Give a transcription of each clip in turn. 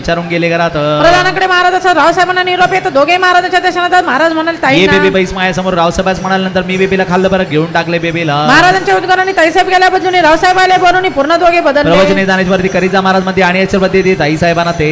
विचारून गेले घरात प्रधानाकडे महाराज असं रावसाहेबांना निरोप येतो. दोघे महाराजांच्या दर्शनात महाराज म्हणाले ये ताई बेबी बाईस माझ्यासमोर रावसाहेबाच म्हणाल नंतर मी बेबीला खाल्लं बरं घेऊन टाकले बेबीला. महाराजांच्या उद्गाराने ताईसाहेब गेल्या बाजूने रावसाहेब आले बोलून पूर्ण दोघे बदलले. प्रवचने जाण्याची करीचा महाराजमध्ये आणि याच्यामध्ये ते ताई साहेबांना ते.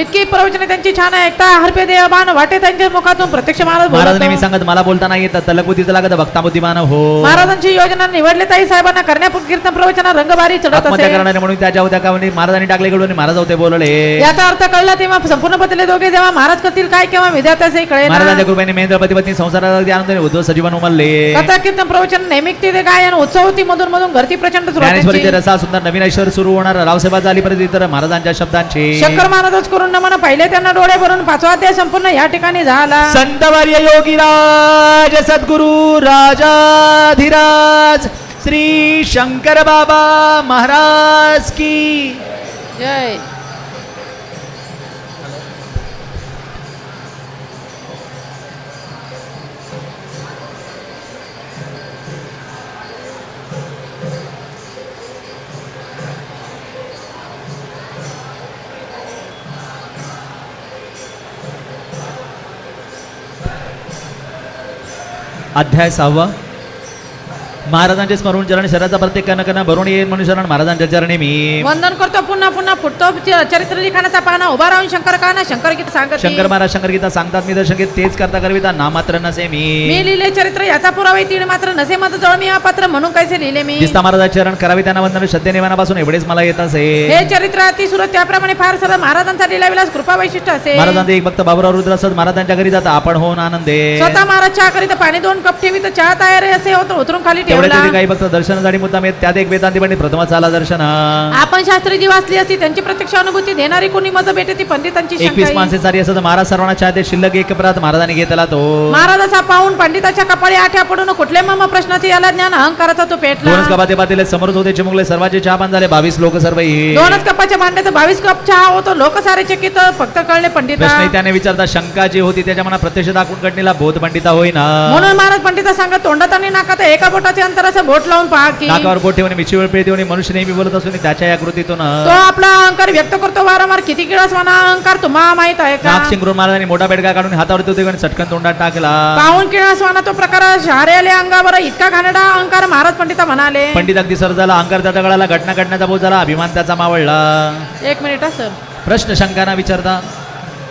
इतकी प्रवचने त्यांची छान आहे. ऐकता हरपे देवान वाटे त्यांच्या मुखातून प्रत्यक्ष महाराज महाराज बोलत नेहमी सांगत मला बोलता नाही येत तलकुतीचं लागत भक्ता बुद्धिमान हो. महाराजांची योजना निवडले ताई साहेबांना करण्यापूर्वी कीर्तन प्रवचना रंगबारी चढत आत्महत्या असे. करणारे म्हणून त्याच्या होत्या का म्हणजे महाराजांनी टाकले कडून महाराज होते बोलले. याचा अर्थ कळला तेव्हा संपूर्ण बदलले दोघे जेव्हा महाराज करतील काय किंवा विद्यार्थ्याचे कळे महाराजांच्या कृपेने महेंद्र पती संसारात आनंद उद्धव सजीवन उमलले. कथा कीर्तन प्रवचन नेहमिक ते उत्सव होती मधून मधून घरती प्रचंड ज्ञानेश्वरीचे रसा सुंदर नवीन ऐश्वर सुरू होणार. रावसाहेबाचा आली परत इतर महाराजांच्या शब्दांची. शंकर महाराजच करून नमन पाहिले त्यांना डोळे भरून पाचवा अध्याय संपूर्ण या ठिकाणी झाला. संतवर्य योगीराज सद्गुरु राजाधिराज श्री शंकर बाबा महाराज की जय. अध्याय सहावा. महाराजांचे स्मरण चरण शरीराचा प्रत्येक कण भरून येईल म्हणून शरण महाराजांच्या चरणी मी. वंदन करतो पुन्हा पुन्हा फुटतो चरित्र लिखाणाचा पाना उभा राहून शंकर काना शंकर गीत सांगत शंकर महाराज शंकर गीता सांगतात मी दर्शन घेत तेच करता करविता ना मात्र नसे मी. मी लिहिले चरित्र याचा पुरावा तीन मात्र नसे मत जवळ मी हा पात्र म्हणून कैसे लिहिले मी? दिसता महाराजांचे चरण करावी त्यांना वंदन श्रद्धे निवानापासून एवढेच मला येत असे. हे चरित्र अति सुरत त्याप्रमाणे फार सरळ महाराजांचा लिला विलास कृपा वैशिष्ट्य असे. महाराजांचे एक भक्त बाबुराव रुद्र असत महाराजांच्या घरी जाता आपण होऊन आनंदे. स्वतः महाराज चहा करीत पाणी दोन कप ठेवी तर चहा तयार असे होतं उतरून खाली तेवढे तरी काही भक्त दर्शनासाठी मुद्दाम येत त्यात एक वेदांती पंडित प्रथमच आला दर्शन. आपण शास्त्री जी वाचली असती त्यांची प्रत्यक्ष अनुभूती देणारी कोणी मत भेटे ती पंडितांची एकवीस. माणसे सारी असत महाराज सर्वांना चाहते शिल्लक एक प्रात महाराजांनी घेतला तो. महाराजाचा पाहून पंडिताच्या कपाळी आठ्या पडून कुठले मम प्रश्नाचे याला ज्ञान अहंकाराचा तो पेटला. दोनच कपाते पातेले समोरच होते चिमुकले सर्वांचे चहा झाले बावीस लोक सर्व. दोनच कपाच्या भांड्यात बावीस कप चहा होतो लोक सारे चकित फक्त कळले पंडिता. प्रश्न त्याने विचारता शंका जी होती त्याच्या मनात प्रत्यक्ष दाखवून कटणीला बोध पंडिता होईना. म्हणून महाराज पंडिता सांगत तोंडात आणि नाकात एका बोटाचे अंतर असं बोट लावून पहा की नाकावर बोट ठेवून मिशीवर पेळ ठेवून मनुष्य नेहमी बोलत असून त्याच्या या कृतीतून तो आपला अहंकार व्यक्त करतो वारंवार. किती किळस म्हणा अहंकार तुम्हाला माहीत आहे का? नाक शिंगरून महाराजांनी मोठा बेडका काढून हातावरती होते आणि चटकन तोंडात टाकला. पाहून किळस म्हणा तो प्रकार शहारेले अंगावर इतका घाणेरडा अहंकार महाराज पंडिता म्हणाले. पंडित अगदी सर झाला त्याचा गळाला घटना घडण्याचा बोध झाला अभिमान त्याचा मावळला. एक मिनिट सर. प्रश्न शंकाना विचारता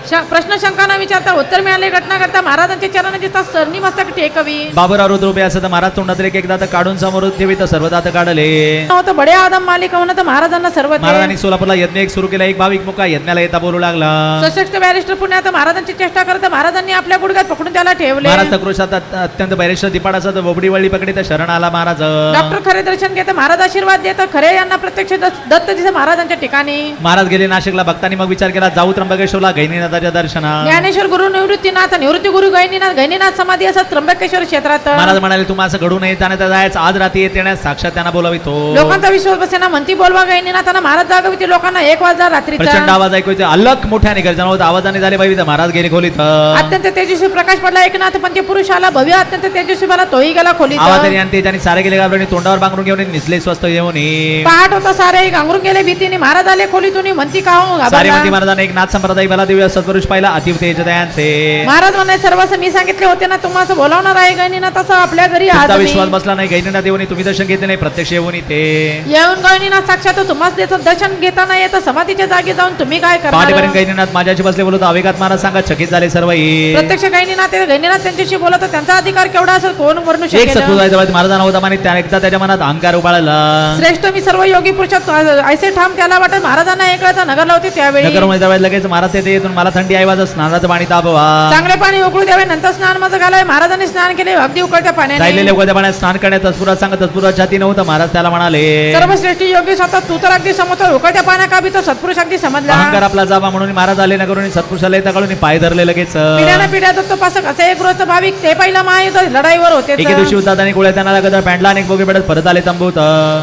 श- प्रश्न शंकाना विचारता उत्तर मिळाले. घटना करता महाराजांचे चरण दिसतात सरणी मस्तक टेकवी. बाबूराव रुद्र उभे असत महाराज तोंडात एक एकदा तर काढून समोर ठेवी तर सर्व दात काढले. होतं बडे आदम मालिक म्हणून तर महाराजांना सर्व महाराजांनी सोलापूरला यज्ञ एक सुरू केला. एक भाविक मुका यज्ञाला येता बोलू लागला. सशक्त बॅरिस्टर पुण्यात महाराजांची चेष्टा करत महाराजांनी आपल्या गुडघ्यात पकडून त्याला ठेवले. महाराज तक्रोशात अत्यंत बैरेश्वर दिपाड असत बोबडी वळी पकडी तर शरण आला महाराज. डॉक्टर खरे दर्शन घेत महाराज आशीर्वाद देत खरे यांना प्रत्यक्ष दत्त दिसे महाराजांच्या ठिकाणी. महाराज गेले नाशिकला भक्तांनी मग विचार केला जाऊ त्र्यंबकेश्वरला गैनीनाथाच्या दर्शना ज्ञानेश्वर गुरु निवृत्तीनाथ निवृत्ती गुरु गैनीनाथ गैनीनाथ समाधी असत त्र्यंबकेश्वर क्षेत्रात महाराज म्हणाले तुम्हाला असं घडू नये त्याने जायचं. आज रात्री येत येण्यास साक्षात त्यांना बोलावितो. लोकांचा विश्वास बसेना म्हणती बोलवा गैनीनाथांना महाराज जागविते लोकांना एक वाजता प्रचंड रात्रीचा आवाज ऐकू येतो. अलक मोठ्याने गर्जना होत आवाजाने झाले बाई महाराज गेले खोलीत अत्यंत तेजस्वी प्रकाश पडला एकनाथ पंच पुरुष आला. भव्य अत्यंत तेजस्वी मला तोही गेला खोलीत आवाजाने आणि त्याच्याने सारे गेले घाबरणे तोंडावर बांगरून घेऊन निसले स्वस्त येऊन. पहाट होता सारे गांगरून गेले भीतीने. महाराज आले खोलीतून म्हणती का हो सारे? म्हणती महाराजांनी एक नाथ संप्रदाय मला दिव्य सत्पुरुष पाहिला अतिव तेज दयांचे महाराज म्हणे सर्वच मी सांगितले होते ना तुम्हाला बोलावणार आहे गैनीनाथ असं आपल्या घरी आज तुमचा मी. विश्वास बसला नाही गैनीनाथ येऊन तुम्ही दर्शन घेतले नाही प्रत्यक्ष येऊन इथे येऊन गैनीनाथ साक्षात तुम्हाला दर्शन घेताना येतं समाधीच्या जागी जाऊन तुम्ही काय पहाटेपर्यंत करणार माझ्याशी बसले बोलत आवेगात महाराज सांगा चकित झाले सर्व ही. प्रत्यक्ष गैनीनाथ ते गैनीनाथ त्यांच्याशी बोलत. त्यांचा अधिकार केवढा असेल कोण वर्णू एक शकेल सत्पुरुष महाराजांना होता आणि त्या एकदा त्याच्या मनात अहंकार उबाळला श्रेष्ठ मी सर्व योगी पुरुषात ऐसे ठाम त्याला वाटत महाराजांना एक वेळा नगरला होते त्यावेळी लगेच महाराज येते येथून मला थंडी आई वाजत स्नानाचं पाणी तापवा. चांगले पाणी उकळू द्यावे नंतर स्नान माझं घालावे. महाराजांनी स्नान केले अगदी उकळत्या पाण्याने. राहिलेले उगाच्या पाण्यात स्नान करण्यात तत्पुरात सांगत तत्पुरात छाती नव्हतं महाराज त्याला म्हणाले. सर्वश्रेष्ठी योगी स्वतः तू तर अगदी समजतो उकळत्या पाण्या का बी तो सत्पुरुष अगदी समजला? अहंकार आपला जावा म्हणून महाराज आले ना करून सत्पुरुषाला येता काढून पाय धरले लगेच. पिढ्याना पिढ्या दत्तोपासक असे एक गृहस्थ भाविक ते पहिला महायुद्ध लढाईवर होते एके दिवशी होतात आणि गोळ्या त्यांना लागत पॅन्टला अनेक बोगे पडत परत आले तंबूत.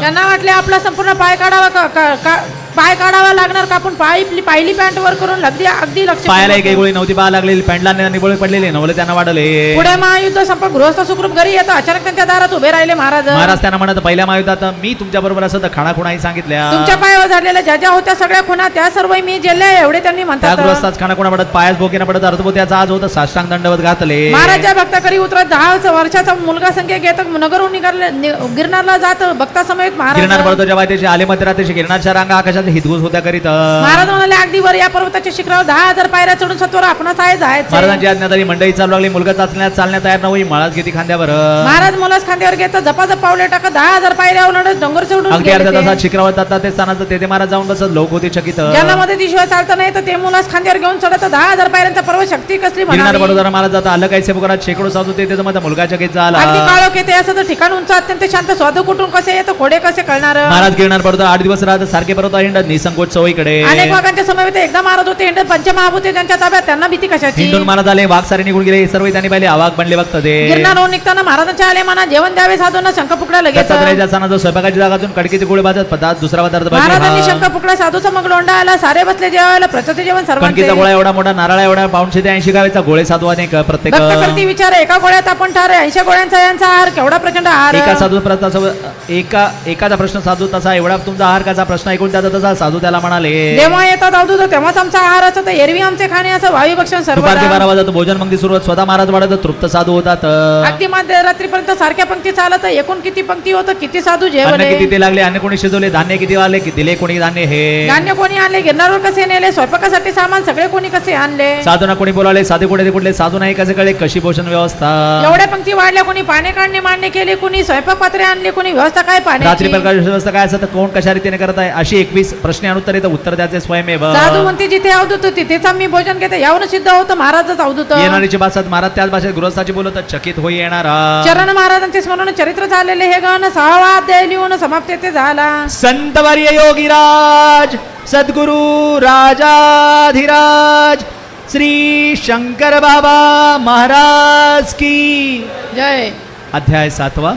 त्यांना वाटले आपला संपूर्ण पाय काढावा का- का- का- पाय काढावा लागणार का? आपण पाय पाहिली पॅन्ट वर करून अगदी अगदी लक्ष पायाला एक गोळी नव्हती पाहा लागलेली पॅन्टला निबोळे पडलेले नवले त्यांना वाढले पुढे महायुद्ध संपत गृहस्थ सुखरूप घरी येतं अचानक त्यांच्या दारात उभे राहिले महाराज. महाराज त्यांना म्हणत पहिल्या महायुद्धात मी तुमच्या बरोबर असं तर खाणा खुणाही सांगितल्या. तुमच्या पायावर झालेल्या ज्या ज्या होत्या सगळ्या खुणा त्या सर्व मी जेल्या एवढे त्यांनी त्या म्हणतात. गृहस्थाच खाणा खुणा पडत पायास बोकीना पडत अर्धपोत्याचा आज होता साष्टांग दंडवत घातले. महाराजा भक्त करी उतरत दहा वर्षाचा मुलगा संख्या घेत नगरहून निघाले गिरनारला जात भक्ता समेत गिरणार महाराज. पडतो जेव्हा त्याचे आले मध्यरात्रीचे गिरणारच्या रांगा आकाशात हितगुज होत्या करीत. महाराज म्हणाले अगदी वर या पर्वताच्या शिखरावर दहा हजार पायऱ्या चढून सत्वर आपणाच आहे जायचं महाराजांची आज्ञा तरी मंडई चालू लागली मुलगा चाचण्यात चालण्यात तयार नव्हती महाराज किती खांद्यावर. महाराज मुलाच खांद्यावर घेत झपाझप पावले टाकत दहा हजार पायऱ्या ओलांडत डोंगर चढून अगदी अर्धा. तासात शिखरावर जातात ते स्थानाचं तेथे महाराज जाऊन बसत लोक होते चकित. ज्यांना मध्ये शिवाय चालतं नाही तर ते मुलाच खांद्यावर घेऊन चढत दहा हजार पायऱ्यांचा पर्वत शक्ती कसली गिरणार म्हणावी बडोदरा महाराज जाता आलं काही सेवकरात शेकडो साधू ते त्याचा माझा मुलगा चकित अगदी झाला काळोख येते असं तर ठिकाण उंच अत्यंत शांत स्वादू कुठून कसे येतं खोडे कसे कळणार? महाराज गिरणार पडतो आठ दिवस राहत सारखे परत हिंडत निसंकोच सवयीकडे अनेक वाघांच्या समवेत एकदा मारत होते हिंडत पंचमहाभूते त्यांच्या ताब्यात त्यांना भीती कशाची? हिंडून महाराज आले वाघ सारे निघून गेले सर्व त्यांनी पाहिले आवाक बनले बघत ते गिरणारहून निघताना महाराजांच्या आले मना जेवण द्यावे साधूंना शंख पुकड्या लगेच. दत्तात्रयाच्या सणाचा स्वयंपाकाची जागातून कडकीचे गोळे भाजत पदार्थ दुसरा पदार्थ महाराजांनी भाजी शंख पुकड्या साधूचा मग लोंडा आला सारे बसले जेवायला प्रचते जेवण कणकीचा सर्वांचे गोळा एवढा मोठा नारळा एवढा पाऊनशे ते ऐंशी गावेचा गोळे साधू अनेक प्रत्येक भक्त करती विचार एका गोळ्यात आपण ठार ऐंशी गोळ्यांचा यांचा आहार केवढा प्रचंड आहार. एका साधू प्रश्न एका एकाचा प्रश्न साधू तसा एवढा तुमचा आहार कसा प्रश्न ऐकून त्याचा तसा साधू त्याला म्हणाले जेव्हा येतात अवधूत तेव्हाच आमचा आहार असतो. तर एरवी आमचे खाणे असं वायू भक्षण दुपारचे सर्व बारा वाजत भोजन मग सुरुवात. स्वतः महाराज वाढत तृप्त साधू होतात अगदी मध्यरात्रीपर्यंत सारख्या पंक्ती चालत एकूण किती पंक्ती होतं किती साधू अन्न जेवले? किती ते लागले अन्न कोणी शिजवले धान्य किती वाले किती दिले कोणी धान्य हे? धान्य कोणी आणले गिरणारवर कसे नेले स्वयंपाकासाठी सामान सगळे कोणी कसे आणले? साधूना कोणी बोलावले साधे कुठे ते कुठले साधू नाही कसे कळे कशी पोषण व्यवस्था? एवढ्या पंक्ती वाढल्या कोणी पाणी काढणे मांडणे केले कोणी स्वयंपाक पात्रे आणले कोणी व्यवस्था काय रात्री पाण्याची? प्रकाश व्यवस्था काय असतं तर कोण कशा रीतीने करत आहे अशी एकवीस प्रश्न अनुत्तर उत्तर द्यायचे स्वयंमेव. साधू म्हणते जिथे अवधूत तिथेच आम्ही भोजन घेते. यावरून सिद्ध होतं महाराजच अवधूत येणारीची भाषात महाराज त्याच भाषेत गृहस्थाची बोलत चकित होई येणारा. चरण महाराजांचे स्मरण चरित्र झालेले हे गाणं सहावा अध्याय लिहून समाप्त येथे झाला. संत वर्य योगीराज सद्गुरु राजाधिराज श्री शंकर बाबा महाराज की जय. अध्याय सातवा.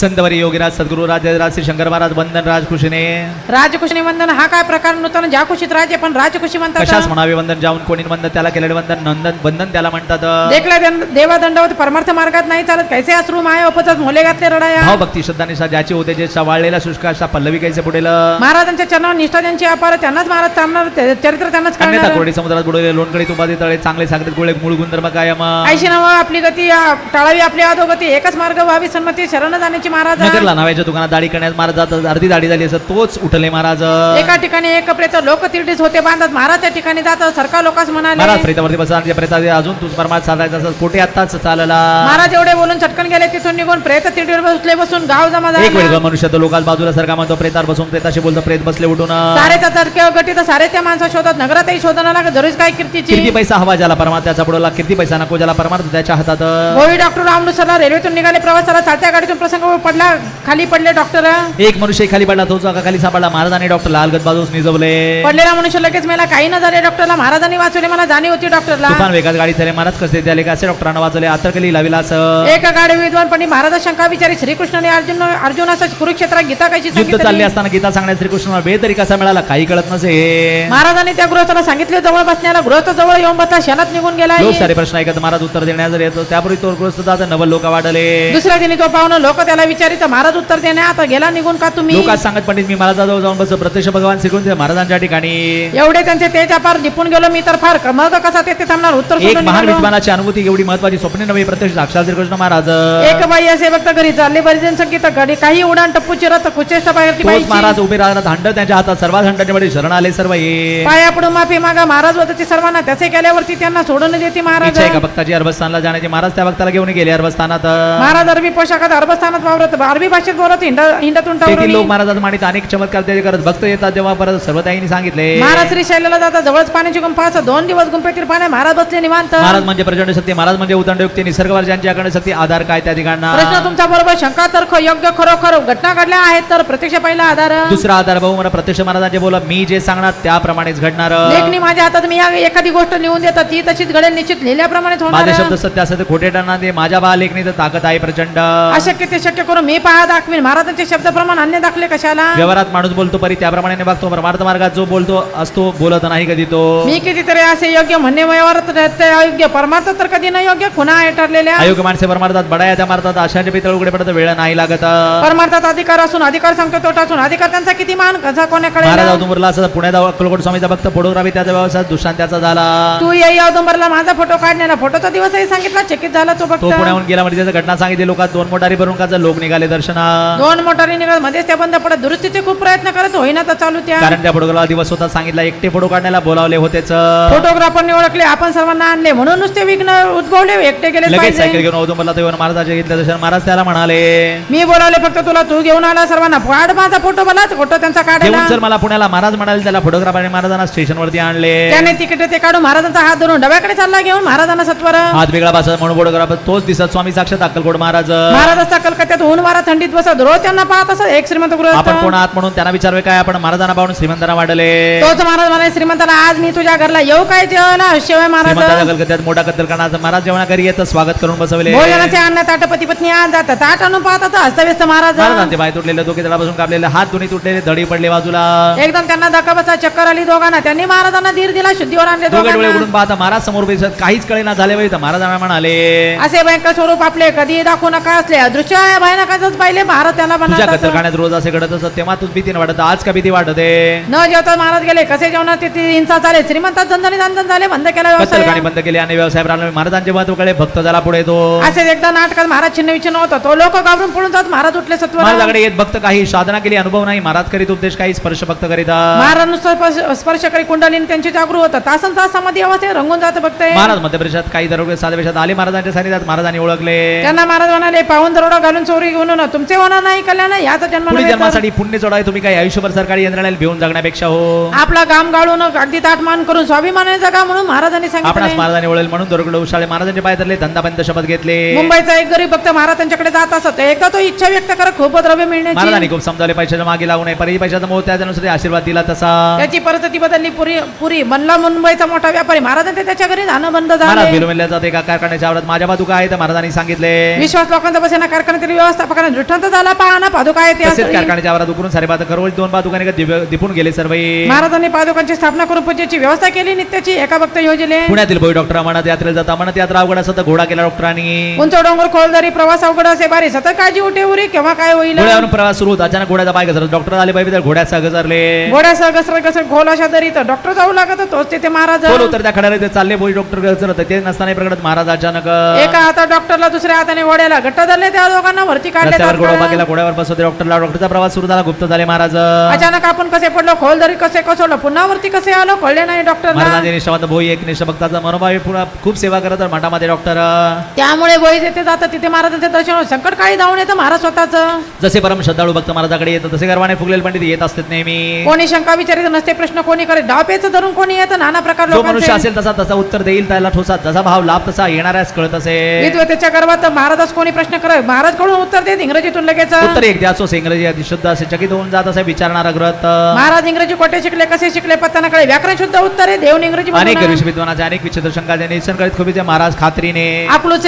संतवरी योगीराज सद्गुरु राजाधिराज श्री शंकर महाराज वंदन राजकृष्णे राजकुशी वंदन हा काय प्रकार नूतन ज्या कुशीत राजे पण राजकुशी कशास म्हणतात म्हणावे वंदन जाऊन कोणी वंदन त्याला केलेले वंदन नंदन वंदन त्याला म्हणतात. देखला देवा दंडवत परमार्थ मार्गात नाही चालत कैसे अश्रू माया उपजत मोले घातले रडाया. भाव भक्ती श्रद्धा निष्ठा ज्याची होते जे वाळलेला शुष्क अशा पल्लवी कैसे पुढेल महाराजांच्या चरणावर निष्ठा ज्यांची अपार त्यांनाच महाराज ते- चरित्र त्यांनाच कळणार कोरडी समुद्रात बुडवले लोणकडी तुपादी तळे चांगले सांगतात गोळे मूळ गुणधर्म कायम. ऐशी नव आपली गती टाळावी आपली अधोगती एकच मार्ग व्हावी सन्मती शरण जाण्याची महाराज. नगरला नावाच्या दुकानात दाढी करण्यात महाराज अर्धी दाढी झाली असं तोच उठले महाराज. एका ठिकाणी एक कपडे तर लोक तिरडीच होते बांधत महाराज त्या ठिकाणी जात सरकार लोकांस महाराज म्हणाले प्रेतावरती बसणार प्रेता अजून तूच परमात साधायचा असं कोठे आत्ताच चालला? महाराज एवढे बोलून चटकन गेले तिथून निघून प्रेत तिरडीवर बसले बसून गाव जमा एक वेळ झाला मनुष्य तर लोकात बाजूला सारखा म्हणतो प्रेतावर बसून प्रेताशी बोलतो प्रेत बसले उठून. सारेचा तर्क गटी तर सारे त्या माणसा शोधत नगरातही शोधना लागत जरूर काय किती कीर्तीची पैसा हवा ज्याला परमार्थ त्याचा पुढला किती पैसा नको ज्याला परमार्थ त्याच्या हातात गोवी डॉक्टर अमृतसरला रेल्वेतून निघाले प्रवासाला चालत्या गाडीतून प्रसंग पडला खाली पडले डॉक्टर एक मनुष्य खाली पडला तो चाका खाली सापडला महाराजांनी डॉक्टर लालगत बाजूस निजवले. पडलेला मनुष्य लगेच मेला काही न झाले डॉक्टरला महाराजांनी वाचवले मला जाणीव होती डॉक्टरला तुफान वेगात गाडी चालले महाराज कसे त्याले कसे डॉक्टरांना वाचवले आतरकली लाविलास. एक गाडी विद्वानपणी महाराज शंका विचारी श्रीकृष्णाने अर्जुन अर्जुनाचा कुरुक्षेत्रात गीता कशी युद्ध चालले सांगितली असताना गीता सांगण्यात श्रीकृष्णाला वेळ तरी कसा मिळाला काही कळत नसे. महाराजांनी त्या गृहस्थाला सांगितले जवळ बसण्याला गृहस्थ जवळ येऊन बसता शेणात निघून गेला लोक सारे प्रश्न ऐकत महाराज उत्तर देण्यास जर येतो त्यापूर्वी तो ग्रस्त जात नवल लोक वाढले. दुसऱ्या दिनी तो पाहुणं लोक त्याला विचारित महाराज उत्तर देण्या आता गेला निघून का तुम्ही? लोक आज सांगत पंडित मी महाराजाजवळ जाऊन बस प्रत्यक्ष भगवान श्रीकृष्ण महाराजांच्या ठिकाणी एवढे त्यांचे तेज अपार जिपून गेलो मी तर फार मग कसा ते ते थांबणार? उत्तर एक महान निघालो. विद्वानाची अनुभूती एवढी महत्वाची स्वप्ने नव्हे प्रत्यक्ष साक्षात श्रीकृष्ण महाराज. एक बाई असे भक्त घरी चालले बरेजन संगीत गाडी काही उडान टप्पू चिरत कुचेष्ट बाहेर तोच. महाराज उभे राहतात हंड त्यांच्या हातात सर्वात हंडांमध्ये शरण आले सर्व ये पाया पडून माफी मागा महाराज होते सर्वांना त्याचे केल्यावरती त्यांना सोडून देते महाराज. इच्छा आहे का भक्ताची अरबस्थानला जाण्याची? महाराज त्या भक्ताला घेऊन गेले अरबस्थानात महाराज अरबी पोशाखात अरबस्थानात वावरत अरबी भाषेत बोलत हिंड हिंडतून तेथील लोक महाराजात मानित अनेक चमत्कार ते करत भक्त येतात जेव्हा परत सर्व ताईंनी सांगितले. महाराज श्री शैल्याला जातात जवळच पाण्याची गुंफा असं दोन दिवस गुंफेतील पाण्या महाराज बसले निवांत. महाराज म्हणजे प्रचंड शक्ती महाराज म्हणजे उदंड युक्ती निसर्गवर ज्यांच्याकडे शक्ती आधार काय त्या ठिकाणा प्रश्न तुमचा बरोबर शंका तर्क योग्य खरोखर घटना घडल्या आहेत तर प्रत्यक्ष पहिला आधार. दुसरा आधार भाऊ मला प्रत्यक्ष महाराजांचे बोला मी जे सांगणार त्याप्रमाणेच घडणार. लेखनी माझ्या हातात मी या- एखादी गोष्ट लिहून देतात ती तशीच घडेल निश्चित लिहिल्याप्रमाणेच माझे शब्द सत्य असत खोटे ठरणार नाही माझ्या बा लेखणीचं ताकद आहे प्रचंड. अशक्य ते शक्य शक्य करून मी पहा दाखवीन. महाराजांचे शब्दप्रमाण अन्य दाखले कशाला? व्यवहारात माणूस बोलतो परी त्याप्रमाणे नाही वागतो परमार्थ मार्गात जो बोलतो असतो बोलत नाही कधी तो. मी कितीतरी असे योग्य म्हणणे व्यवहारात अयोग्य परमार्थ तर कधी न योग्य खुणा आहे ठरलेल्या. अयोग्य माणसे परमार्थात बडाया त्या मारतात आशाचे पितळ उघडे पडत वेळ नाही लागत. परमार्थात अधिकार असून अधिकार सांगतो तोटा असून अधिकार त्यांचा किती मान कसा कोणाकडे महाराज औदुंबरला असं पुण्यात अक्कलकोट स्वामीचा भक्त फोटोग्राफी त्याचा व्यवसाय दुष्टांत त्याचा झाला. तू येई औदुंबरला माझा फोटो काढण्याला. फोटोचा दिवसही सांगितला चकित झाला तो तो पुण्याहून गेला म्हणजे त्याची घटना सांगितली लोकात दोन मोटारी भरून का लोक निघाले दर्शना दोन मोटारी निघत मध्येच त्या बंद पडत. दुरुस्तीचे खूप प्रयत्न करत होईना तर चालू त्या. कारण त्या फोटोग्राफर दिवस होता सांगितला एकटे फोटो काढण्याला बोलावले होतेच फोटोग्राफरने ओळखले. आपण सर्वांना आणले. म्हणून नुसते विघ्न उद्भवले. एकटे गेले लगेच सायकल घेऊन औदुंबरला तो महाराजाचे घेतले दर्शन. महाराज त्याला म्हणाले मी बोलावले फक्त तुला तू घेऊन आला सर्वांना. काढ माझा फोटो मला. फोटो त्यांचा काढला घेऊन चल मला पुण्याला महाराज म्हणाले त्याला फोटोग्राफरने महाराजांना स्टेशनवरती आणले. त्याने तिकीट ते काढून महाराजांचा हात धरून डब्याकडे चालला घेऊन महाराजांना सत्वर. हात वेगळा भाषा म्हणून फोटोग्राफर तोच दिसत. स्वामी साक्षात अक्कलकोट महाराज. महाराजांचा कलकत्त्यात ऊन वारा थंडीत बसत. रोज त्यांना पाहत असत एक श्रीमंत आपण गृह कोण आहात म्हणून त्यांना विचारवे काय आपण महाराजांना पाहून श्रीमंतांना वाढले. तोच महाराज म्हणाले श्रीमंताला आज मी तुझ्या घरला येऊ काय जेवायला शिवाय महाराज. मोठा कत्तल करण्याचा महाराज जेवणा घरी येतं स्वागत करून बसवले. भोजनाचे अन्न ताट पती पत्नी आज जातात. ताट आणून पाहतात हस्तव्यस्त महाराज. महाराजांचे पाय तुटलेले डोके तळापासून कापलेले हात दोन्ही तुटलेले धडी पडले बाजूला. एकदम त्यांना धक्का बसला चक्कर आली दोघांना. त्यांनी महाराजांना धीर दिला शुद्धीवर आणले दोघे डोळे. उघडून पाहता महाराज समोर बसत काहीच कळेना झाले पाहिजे तर महाराजांना म्हणाले. असे भयंकर स्वरूप आपले कधी दाखवू नका असले. अदृश्य आहे भयानकाच पाहिले महाराज त्याला तुझ्या म्हणतात कत्तलखान्यात रोज असे घडत असत तेव्हा भीतीने वाटत आज का भीती वाटते? न जेवता महाराज गेले कसे जेवणात ते चाले श्रीमंतात नांदन झाले बंद केला व्यवसाय. बंद केले आणि व्यवसाय प्रारंभ महाराजांचे महत्त्व कळे भक्त झाला पुढे तो. असेच एकदा नाटकात महाराज छिन्न विचिन्न होता. तो लोक घाबरून पळून जात महाराज उठले सत्वर महाराजाकडे येत भक्त काही साधना केली अनुभव नाही. महाराज करीत उपदेश काही स्पर्श भक्त करीता. महाराज नुसतं स्पर्श- स्पर्श करी कुंडलीने त्यांची जागृत होतं तासन तास समाधी अवस्थेत रंगून जात बघते महाराज मध्य प्रदेशात काही दरोडे साध्या वेशात आले महाराजांच्या सानिध्यात महाराजांनी ओळखले. त्यांना महाराज म्हणाले पाहून दरोडा घालून चोरी घेऊन न तुमचे होणार नाही कल्याण याचा जन्म पुढील. जन्मासाठी पुण्य चढाय तुम्ही काही आयुष्यभर सरकारी यंत्रणेला भिवून जगण्यापेक्षा हो. आपला काम गाळून अगदी ताटमान करून स्वाभिमानाने जगा म्हणून महाराजांनी आपणास सांगितले महाराजांनी ओळेल म्हणून दरोडे उशाळे महाराजांचे पाय धरले धंदा बंद शपथ घेतले. मुंबईचा एक गरीब भक्त महाराजांच्याकडे जात असत. एकदा तो इच्छा व्यक्त करत खूप द्रव्य मिळण्याची. महाराजांनी खूप समजावले पैशाच्या मागे लागू नये. परी पैशाचा मोह त्याच्यानुसार आशीर्वाद दिला तसा. त्याची परिस्थिती बदलली पुरी पुरी बनला मुंबईचा मोठा व्यापारी. महाराजांचे त्याच्या घरी जाणं बंद महाराज झाले जाते एका कारखान्याच्या आवरात. माझ्या बाजू काय तर महाराजांनी सांगितले. विश्वास लोकांचा बसेना कारखान्यातील व्यवस्थापकाने दृष्टांत झाला पाहणा पादुका आहे ते तसेच असली. कारखान्याच्या आवरात उकरून सारे बात करोड दोन बाजूकाने दिपून गेले सर्व महाराजांनी पादुकांची स्थापना करून पूजेची व्यवस्था केली नित्याची एका भक्त योजले पुण्यातील भोई डॉक्टर म्हणत यात्रेला जाता म्हणत यात्रा अवघड असत घोडा केला डॉक्टरांनी. उंच डोंगर खोलदारी प्रवास अवघड असे बारी सतत काळजी उठे उरी केव्हा काय होईल? घोड्यावरून प्रवास सुरू होता अचानक घोड्याचा पाय घसरत डॉक्टर आले पाहिजे तर घोड्यात घसरले. घोड्यासह घसरत घसरत खोल अशा दरी तर डॉक्टर जाऊ लागत तोच तिथे महाराज. उतर त्या खड्याला ते चालले भोई डॉक्टर घसरत ते नसताना प्रकट महाराज अचानक. एका हातात डॉक्टरला दुसऱ्या हाताने घोड्याला घट्ट धरले त्या दोघांना वरती काढले रस्त्यावर. केला घोड्यावर बसवते डॉक्टरला डॉक्टरचा प्रवास सुरू झाला गुप्त झाले महाराज. अचानक आपण कसे पडलो? खोल दरी कसे कसोडलं पुन्हा वरती कसे आलो? कळले नाही डॉक्टरला. महाराजांचे निष्ठावंत भोई एक निष्ठभक्ताचा मनोभावी पुरा खूप सेवा करत मठामध्ये डॉक्टर. त्यामुळे वय जेथे जातात तिथे महाराजांचे दर्शन. संकट काळी धावून येतं महाराज स्वतःच. जसे परम श्रद्धाळू भक्त महाराजाकडे येतात तसे गर्वाने फुगलेले पंडित येत असतात नेहमी. कोणी शंका विचारित नसते प्रश्न कोणी करे डावपेच धरून कोणी येतं नाना प्रकार जो मनुष्य असेल तसा तसा उत्तर देईल त्याला ठोसा जसा भाव लाभ तसा येणाऱ्यास कळत असे. विद्वतेच्या गर्भात महाराजच कोणी प्रश्न करत महाराजकडून उत्तर देत इंग्रजीतून लगेच. उत्तर एक द्यासो इंग्रजी अति शुद्ध असे चकित होऊन जात असे विचारणारा ग्रत महाराज इंग्रजी कोठे शिकले कसे शिकले पत्ताना कळे. व्याकरण शुद्ध उत्तर आहे देऊन इंग्रजी अनेक. गर्विश विद्वानाचे अनेक विचित्र शंकाचे निशन करीत खूप महाराज खात्रीने.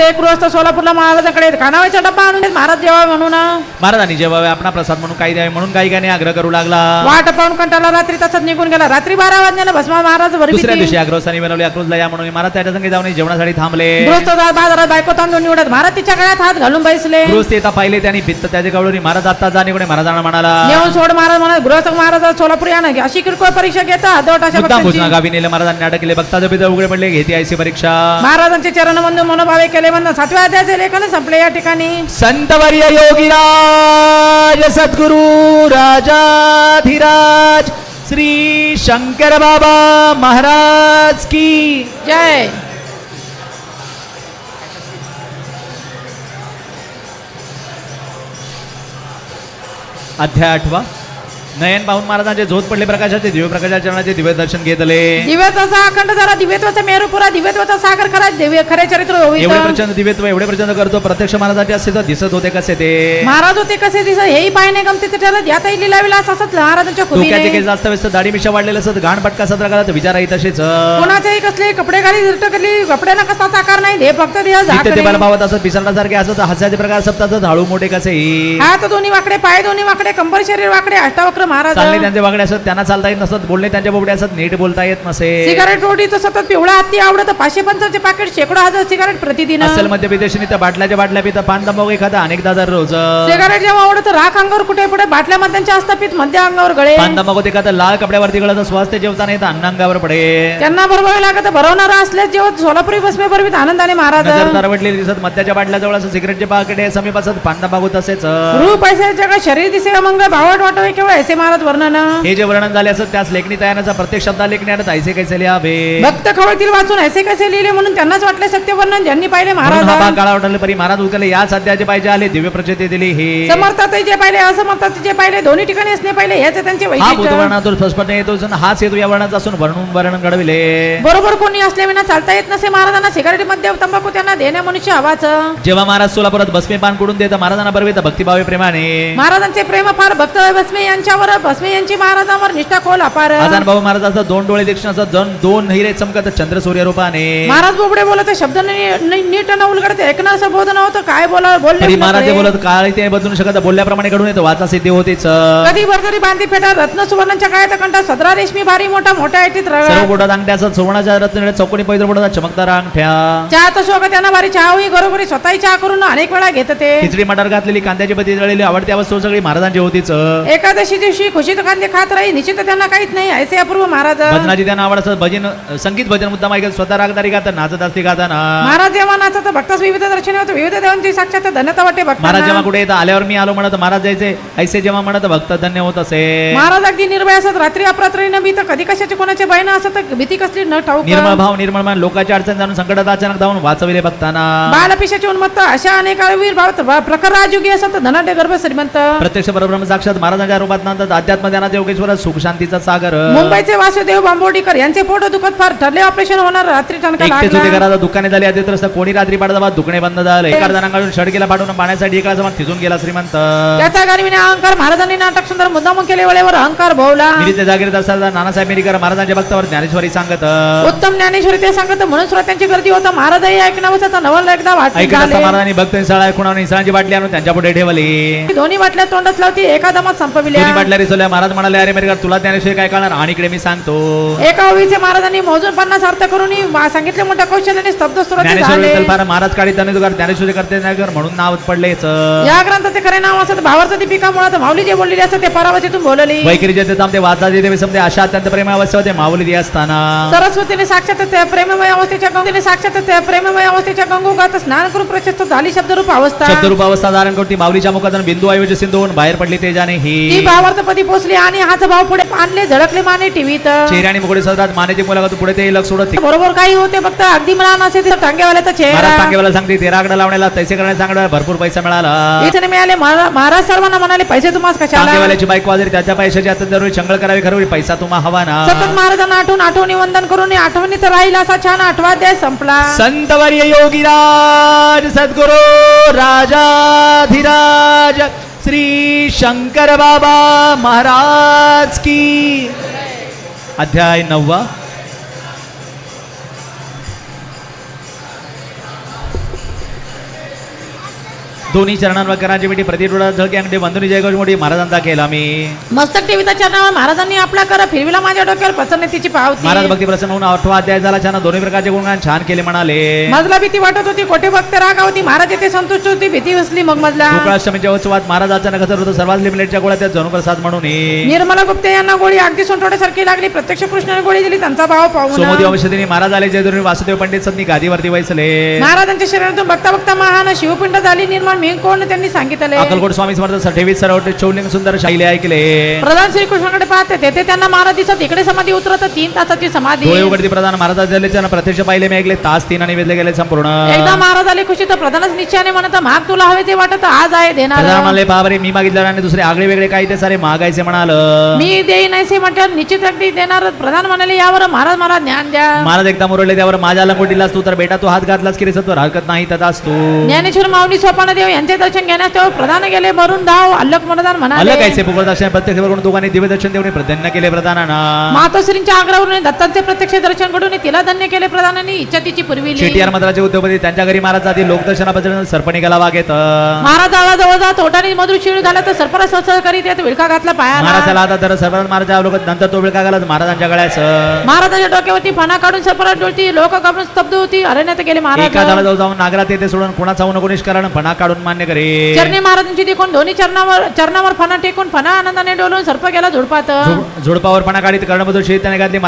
एक गृहस्थ सोलापूरला महाराजांकडे कानावाचा डब्बा आणून महाराज जेव्हा म्हणून महाराजांनी जेव्हा आपला प्रसाद म्हणून काही द्यावे म्हणून गायिकाने आग्रह करू लागला. वाट पाहून कंटाला रात्री तसंच निघून गेला. रात्री बारा वाजण्याला भस्मा महाराज दुसऱ्या दिवशी अग्रस्थानी बनवले अक्रोजला या म्हणून महाराज त्याच्या संगे जाऊन जेवणासाठी थांबले. गृहस्थ बाजारात बायको तांदूळ निवडत महाराज तिच्या गळ्यात हात घालून बैसले. गृहस्थ येता पाहिले त्यांनी भित्त त्याच्या कवळून महाराज आता जाणे कोणी महाराजांना म्हणाला नेऊन सोड महाराज म्हणत गृहस्थ महाराज सोलापूर या ना अशी किरकोळ परीक्षा घेता भक्तांची. भोजना गावी नेले महाराजांनी नाटक केले. बघता जपिता उघडे पडले घेते आयसी परीक्षा. महाराजांचे चरण बंधू मनोभावे केले बंधन सातव्या अध्यायाचे लेखन संपले या ठिकाणी. संतवर्य योगीराज सद्गुरु राजाधिराज श्री शंकर बाबा महाराज की जय. अध्याय आठवा. नयन पाहून महाराजांचे झोत पडले प्रकाशाचे दिव्य प्रकाशाच्या चरणाचे दिव्य दर्शन घेतले दिव्यत्वाचा अखंड झाला दिव्यत्वाचा मेरुपुरा दिव्यत्वाचा सागर खरा दिव्य खरे चरित्र एवढे प्रचंड दिव्यत्व एवढे प्रचंड करतो प्रत्यक्ष महाराजांचे असे तर दिसत होते कसे ते? महाराज होते कसे दिसत हेही पाहणे गमते ते ठरत यातही लिला विलास असत महाराजांच्या डोक्याचे केस जास्त व्यस्त दाढी मिशा वाढलेले असत घाण पटका सत्र घालत विचारही तसेच. कोणाचेही कसले कपडे घाली दिरट करली कपड्यांना कसाच आकार नाही दे फक्त ते बलभावत असत पिसरण्यासारखे असत हास्याचे प्रकार सप्ताच झाडू मोठे कसे हात दोन्ही वाकडे पाय दोन्ही वाकडे कंबर शरीर वाकडे अष्टावक्र महाराज. चालणे त्यांचे वागडे असत त्यांना चालता येत नसत बोलणे त्यांच्या बोबडे असत नीट बोलता येत नसे. सिगारेट रोडीचं सतत पिवळा हत्ती आवडत पाचशे पंचाचे पाकिट शेकडो हजार सिगारेट प्रतिदिन. असेल मध्य विदेशी तर बाटल्याच्या बाटल्या पिता पान तंबाखू एखादा अनेकदा दर रोज. सिगारेट जेव्हा आवडत राख अंगावर कुठे पुढे बाटल्या मध्यांच्या असतापित मध्य अंगावर गळे. पान तंबाखू एखादा लाल कपड्यावरती गळत स्वास्थ्य जेवताना येतं अन्न अंगावर पडे. त्यांना भरवावे लागत भरवणारा असल्यास जेव्हा सोलापुरी बसमे भरवीत आनंदाने महाराज. तरवटलेली दिसत मत्याच्या बाटल्याजवळ असं सिगरेटचे पाकिट आहे समीप असत पान तंबाखू तसेच गृह पैसे जग शरीर दिसे मंगळ भावट वाटवे केवळ ऐसे महाराज वर्णन. हे जे वर्णन झाले असत त्यास लेखणी तयाराचा प्रत्येक शब्दा लेखणी आणत ऐसे कैसे लिहावे भक्त खवळतील वाचून ऐसे कसे लिहिले? म्हणून त्यांनाच वाटले सत्य वर्णन ज्यांनी पाहिले म्हणून हा भाग महाराज काळा वाटले परी महाराज उचलले या सध्याचे पाहिजे आले दिव्य प्रचिती दिली हे. समर्थात जे पाहिले असमर्थात जे पाहिले दोन्ही ठिकाणी असणे पाहिले याचे त्यांचे हा भूतवर्णातून स्पष्टपणे येतो असून हाच हेतू या वर्णाचा असून वर्णून वर्णन घडविले. बरोबर कोणी असल्याविना चालता येत नसे महाराजांना सिगारेटमध्ये तंबाखू त्यांना देणे मनुष्य हवाच. जेव्हा महाराज सोलापुरात बसमे पानकडून देत महाराजांना बरवित भक्तिभावे प्रेमाने. महाराजांचे प्रेम फार भक्त भस्मे यांच्यावर भस्मे यांची महाराजांवर निष्ठा खोल अपार. आजान महाराजांचा दोन डोळे दोन हिरे चमकत चंद्र सूर्य रूपाने. महाराज बोबडे बोलत शब्द नीट न उलगडते ऐकणार असं बोध नव्हतं काय बोला बोलले तरी महाराज. बोलत काळ ते बदलून शकत बोलल्याप्रमाणे घडून येतो वाचा सिद्धी होतीच. सर्व कधी भरतरी बांधी फेटा रत्न सुवर्णाच्या काळात कंठा सदरा रेशमी भारी मोठा मोठ्या ऐटीत रगडा बोटात अंगठ्या असत सुवर्णाच्या रत्न चौकोनी पैदल बोटात चमकदार अंगठ्या. चहाचा शोक त्यांना भारी चहा होई घरोघरी स्वतःही चहा करून अनेक वेळा घेत ते खिचडी मटार घातलेली कांद्याची पती जळलेली आवडती वस्तू सगळी महाराजांची होतीच. एकादशी दिवशी खुशीत कांदे खात राही. निश्चित त्यांना काहीच नाही. ऐसे अपूर्व महाराज. भजनाची त्यांना आवड असत भजन संगीत भजन मुद्दाम ऐकत स्वतः रागदारी गातात नाचत असते गाताना. महाराज जेव्हा नाचत भक्तास विविध दर्शने होत. विविध देवांची साक्षात धन्यता वाटते महाराज जेव्हा कुठे येतं आल्यावर मी आलो म्हणत महाराज जायचे. ऐसे जेव्हा म्हणत भक्त धन्य होत असे. महाराज अगदी निर्भय असत. रात्री अपरात्री न भीत. कधी कशाची कोणाचे बहीण असत. भीती कसली न ठाऊक. निर्मळ भाव निर्मळ मन लोकांच्या अडचण जाणून संकटात अचानक धावून वाचविले भक्तांना. बालपिशाची उन्मत्त. अशा अनेक वीर भाव प्रखर राजयोगी असत. धनाढ्य गर्भ श्रीमंत. प्रत्यक्ष परब्रह्म साक्षात महाराजांच्या रूपात नंतर अध्यात्म ज्ञानात योगेश्वर सुख शांतीचा सागर. मुंबईचे वासुदेव बांबोडीकर यांचे पोट दुखत फार ठरले. ऑपरेशन होणार रात्री होते लागला. घरात दुकाने झाली. आधी तर कोणी रात्री पाडदा दुकाने बंद झाले. एका जणांकडून षडकीला पाठवून पाण्यासाठी एका जमा थिजून गेला श्रीमंत. त्याचा गारविने अहंकार. महाराजांनी नाटक सुंदर मुद्दाम केले. वेळेवर अहंकार भोवला. मिरीच्या जागीर असताना नानासाहेब मिरीकर महाराजांच्या भक्तावर ज्ञानेश्वरी सांगत. उत्तम ज्ञानेश्वरी ते सांगत. म्हणून श्रोत्यांची गर्दी होता. महाराजही ऐकण्यावर नवल एकदा वाटली ऐकत असता झाले. महाराजांनी भक्त निसळा खुणावून निसळांची बाटली आणून त्यांच्या पुढे ठेवली. दोन्ही बाटल्या तोंडात लावती. एका दमात दोन्ही बाटल्या रिसवल्या. महाराज म्हणाले अरे मिरीकर तुला ज्ञानेश्वरी काय कळणार? आणि इकडे मी सांगतो. एका ओळीचे महाराजांनी मोजून पन्नास अर्थ करून सांगितले. मोठ्या कौशल्याने स्तब्ध ज्ञानेश्वरी महाराज काळी तनेजुगार ज्ञानेश्वरी करते म्हणून नाव पडलेच या ग्रंथाचे खरे नाव असत भावार्थ दीपिका मुळात माऊली जे बोललेली असत ते परावतीतून बोलली. वैखरी जे ते वाचा देते समजे अशा अत्यंत प्रेम अवस्था होते माऊली दी असताना. सरस्वतीने साक्षात त्या प्रेममय अवस्थेच्या गंगेने साक्षात त्या प्रेममय अवस्थेच्या गंगोगात स्नान करून प्रशस्त झाली शब्दरूप अवस्था. शब्दरूप अवस्था धारण करून ती माऊलीच्या मुखातून बिंदू ऐवजी सिंधू होऊन बाहेर पडली तेजाने ही. भावार्थपदी पोचली आणि हाच भाव पुढे आणले झळकले माने टीव्हीत. चेहरे आणि मुकुडे सदात मानेची मुलाखत पुढे ते लक्ष सोडत बरोबर काही होते फक्त अगदी मला नसे तर टांगेवाल्याचा महाराज चेहरा सांगेवाला सांगते तेराकडे लावण्याला तैसे करण्यास सांगणार भरपूर पैसा मिळाला. इथे मिळाले महारा- महाराज सर्वांना म्हणाले पैसे तुम्हाला कशाला? सांगेवाल्याची बाईक वाजरी त्याच्या पैशाची आता जरुरी शंगळ करावी खरं पैसा तुम्हा हवा ना. सतत महाराजांना आठवून आठवणी वंदन करून आठवणीत राहील असा छान आठवा द्या संपला. संतवर्य योगीराज सद्गुरु राजाधिराज श्री शंकर बाबा महाराज की अध्याय नववा. दोन्ही चरणांवर कराची मिठी प्रतिरोधा झळके अंगठी बंधुनी जयगोष मोठी महाराजांचा केला मी मस्तक टीव्हीचा चरणावर महाराजांनी आपला कर फिरविला माझ्या डोक्यावर प्रसन्नतेची महाराज पावती भक्ती प्रसन्न होऊन आठवा अध्याय झाला छान दोन्ही प्रकारचे गुणगान छान केले म्हणाले. मजला भीती वाटत होती कोठे भक्त रागा होती महाराज येथे संतुष्ट होती भीती बसली मग मजला. गोकुळाष्टमीच्या उत्सवात महाराज अचानक हजर होतो सर्वात लिमिटेडच्या गोळ्या त्यात जनुप्रसाद म्हणून. निर्मला गुप्ते यांना गोळी अगदी सोंटोड्यासारखी लागली प्रत्यक्ष कृष्णाने गोळी दिली त्यांचा भाव सोमोदी पाहून औषधीने महाराज आले जयदुरी वासुदेव पंडित संनी गादीवरती बैसले महाराजांच्या शरीरातून बघता बघता महान शिवपिंड झाली निर्माण मी कोण त्यांनी सांगितले अक्कलकोट स्वामी समर्थ ठेवीत सरवटे चौलिंग सुंदर शाहिले ऐकले. प्रधान श्रीकृष्णाकडे पाहते तेथे त्यांना महाराज दिसत इकडे समाधी उतरत तीन तासाची समाधी. डोळे उघडती प्रधान महाराज झाले प्रत्यक्ष पाहिले मी ऐकले तास तीन आणि वेधले गेले संपूर्ण. एकदा महाराज आले खुशी तर प्रधानच निश्चयाने म्हणत महाग तुला हवे ते वाटत आज आहे प्रधान देणार म्हणले बाबरे मी मागितलं आणि दुसरे आगळे वेगळे काही ते सारे मागायचे म्हणाल. मी देई नाहीसे म्हटलं निश्चित अगदी देणार. प्रधान म्हणाले यावर महाराज मला ज्ञान द्या. महाराज एकदा मुरडले त्यावर माझ्या लंगोटीलाच तू तर बेटा तू हात घातलास की रे सत्वर हरकत नाही तदास तू. ज्ञानेश्वर माऊली सोपान देव यांचे दर्शन घेण्यास तेव्हा प्रधान गेले भरून धाव अल्लक मनदान म्हणाले. प्रत्यक्ष करून दोघांनी दिव्य दर्शन देऊन प्रधान्य केले प्रधानानं. मातोश्रींच्या आग्रहावरून दत्तांचे प्रत्यक्ष दर्शन घडून तिला धन्य केले प्रधानांनी इच्छा तिची पुरविली शेटियार मंत्राचे उद्योगपती त्यांच्या घरी महाराज जाती लोकदर्शनाबद्दल सरपणी गेला वाग येत. महाराज आला जवळ जा तोटाने मधुर शिळ झाला तर सरपरा स्वच्छ करीत येत विळखा घातला पायाला. महाराजाला आता तर सर्वात महाराज अवलोकन नंतर तो वेळ का घालत महाराजांच्या गळ्यास. महाराजाच्या डोक्यावरती फणा काढून सरपरा डोलती लोक घाबरून स्तब्ध होती अरण्यात गेले एका महाराज झाडाजवळ जाऊन नागरात येते सोडून पुन्हा जाऊ नको निष्कारण फणा काढून मान्य करे. चरणी महाराजांची देखून दोन्ही चरणावर चरणावर फणा टेकून फणा आनंदाने डोलून सर्प गेला झुडपात. झुड- झुडपावर फणा काढीत कर्णबद्दल शेत त्याने घातली.